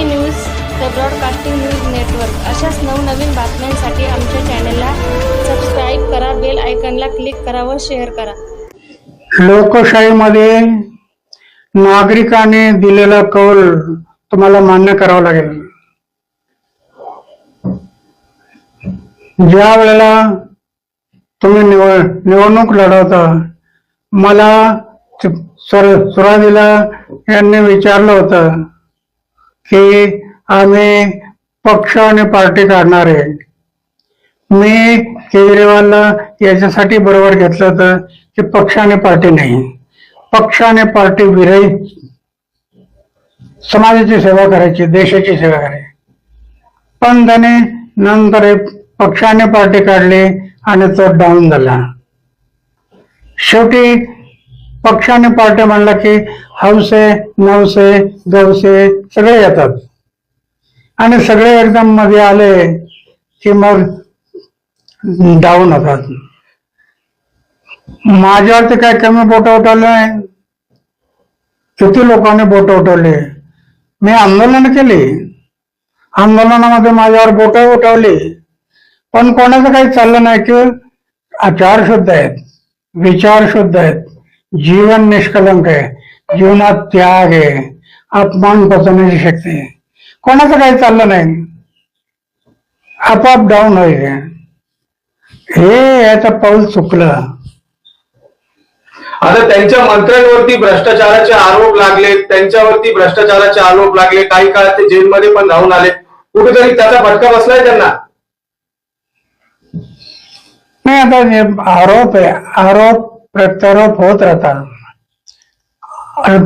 C news the broadcasting news network अशाच नवनवीन बातम्यांसाठी आमच्या चॅनलला सबस्क्राईब करा बेल आयकनला क्लिक करा व शेअर करा. लोकशाहीमध्ये नागरिकाने दिलेला कौल तुम्हाला मान्य करावा लागेल. ज्या वेळेला तुम्ही निवड निवडणूक लढवता मला ते- सुरुवातीला यांनी विचारलं होतं की आम्ही पक्ष आणि पार्टी काढणार आहे. मी केजरीवालला याच्यासाठी बरोबर घेतलं होतं की पक्ष आणि पार्टी नाही. पक्ष आणि पार्टी विरहित समाजाची सेवा करायची देशाची सेवा करायची. पण त्याने नंतर पक्षाने पक्ष आणि पार्टी काढली आणि तो डाऊन झाला. शेवटी पक्षाने पार्ट्या म्हणला की हौसे नवसे गवसे सगळे येतात. आणि सगळे एकदम मध्ये आले की मग डाऊन होतात. माझ्यावरती काय कमी बोट उठवले? नाही किती लोकांनी बोट उठवले? मी आंदोलन केली. आंदोलनामध्ये माझ्यावर बोट उठवली. पण कोणाचं काही चाललं नाही की आचार शुद्ध आहेत विचार शुद्ध आहेत. जीवन निष्कलंक आहे. जीवनात त्याग आहे. अपमान पचवण्याची शक्ती आहे. कोणाचं काही चाललं नाही. आपोआप डाऊन होईल हे. याचं पाऊल चुकलं. आता त्यांच्या मंत्र्यांवरती भ्रष्टाचाराचे आरोप लागले. त्यांच्यावरती भ्रष्टाचाराचे आरोप लागले. काही काळ ते जेलमध्ये पण राहून आले. कुठेतरी त्याचा फटका बसलाय त्यांना. नाही आता आरोप आहे. आरोप प्रत्यारोप होत राहतात.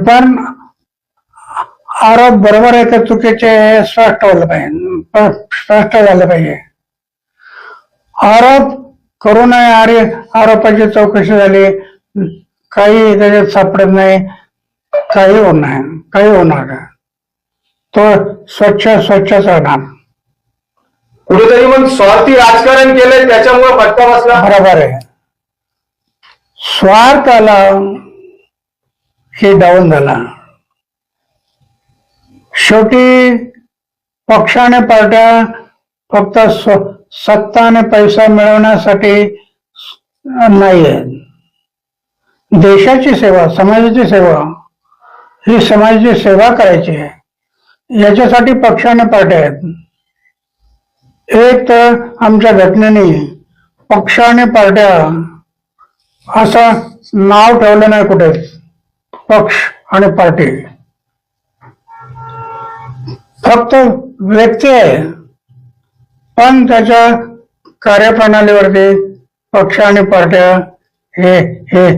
पण आरोप बरोबर आहे का चुकीचे हे स्पष्ट होलं पाहिजे. स्पष्ट झालं पाहिजे. आरोप करू नये अरे आरोपाची चौकशी झाली. काही त्याच्यात सापडत नाही. काही होणार काही होणार नाही तो स्वच्छ स्वच्छच राहणार. कुठेतरी मग स्वार्थी राजकारण केलंय त्याच्यामुळे फटका बसला. बरोबर आहे. स्वार्थ आला हे डाऊन झाला शेवटी पक्षाने पार्ट्या फक्त सत्ता आणि पैसा मिळवण्यासाठी नाही आहे देशाची सेवा समाजाची सेवा ही समाजाची सेवा करायची आहे. याच्यासाठी पक्षाने पार्ट्या आहेत. एक तर आमच्या घटनेने पक्षाने पार्ट्या असं नाव ठेवलं नाही कुठे. पक्ष आणि पार्टी. फक्त व्यक्ती आहे. पण त्याच्या कार्यप्रणालीवरती पक्ष आणि पार्ट्या हे हे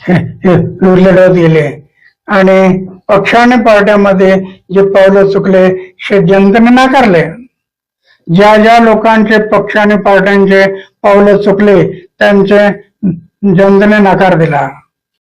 हे- गेले. आणि पक्ष आणि पार्ट्यामध्ये जे पावलं चुकले ते जनतेने नाकारले. ज्या ज्या लोकांचे पक्ष आणि पार्ट्यांचे पावलं चुकले त्यांचे जनतेने नकार दिला.